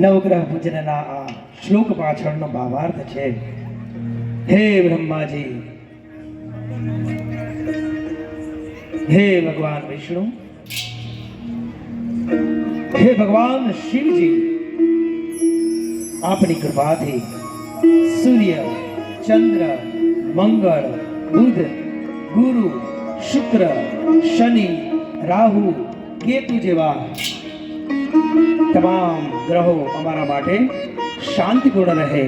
નવગ્રહ પૂજનના આ શ્લોક પાછળનો ભાવાર્થ છે. હે બ્રહ્માજી, હે ભગવાન વિષ્ણુ, હે ભગવાન શિવજી, આપની કૃપાથી સૂર્ય, ચંદ્ર, મંગળ, બુધ, ગુરુ, શુક્ર, શનિ, રાહુ, કેતુ જેવા તમામ ગ્રહો અમારા માટે શાંતિપૂર્ણ રહે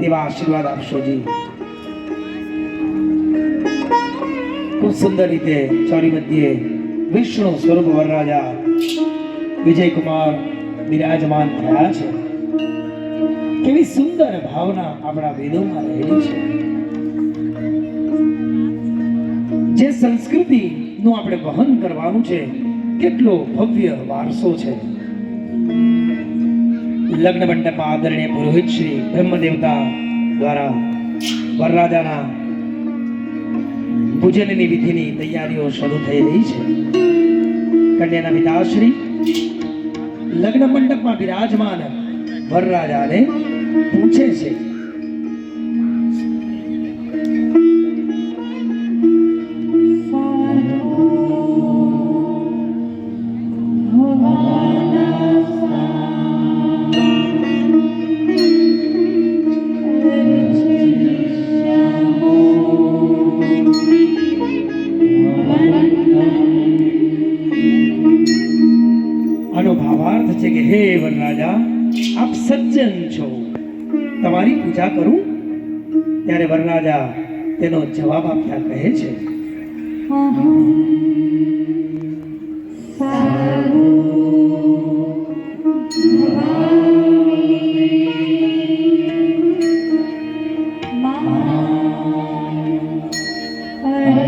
તેવા આશીર્વાદ આપશો જી. ખૂબ સુંદર રીતે ચોરી મધ્યે વિષ્ણુ સ્વરૂપ વરરાજા વિજયકુમાર બિરાજમાન થયા છે. કેવી સુંદર ભાવના આપણા વેદોમાં રહેલી છે. જે સંસ્કૃતિ નું આપણે વહન કરવાનું છે કેટલો ભવ્ય વારસો છે. લગ્ન મંડપમાં આદરણીય પુરોહિત શ્રી બ્રહ્મદેવતા દ્વારા વરરાજાના પૂજનની વિધિની તૈયારીઓ શરૂ થઈ રહી છે. કન્યાના પિતાશ્રી લગ્ન મંડપમાં બિરાજમાન વરરાજાને પૂછે છે ભાવાર્થ છે કે હે વરરાજા, આપ સજ્જન છો. તમારી પૂજા કરું? ત્યારે વરરાજા તેનો જવાબ આપ્યા કહે છે.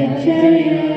વરરાજા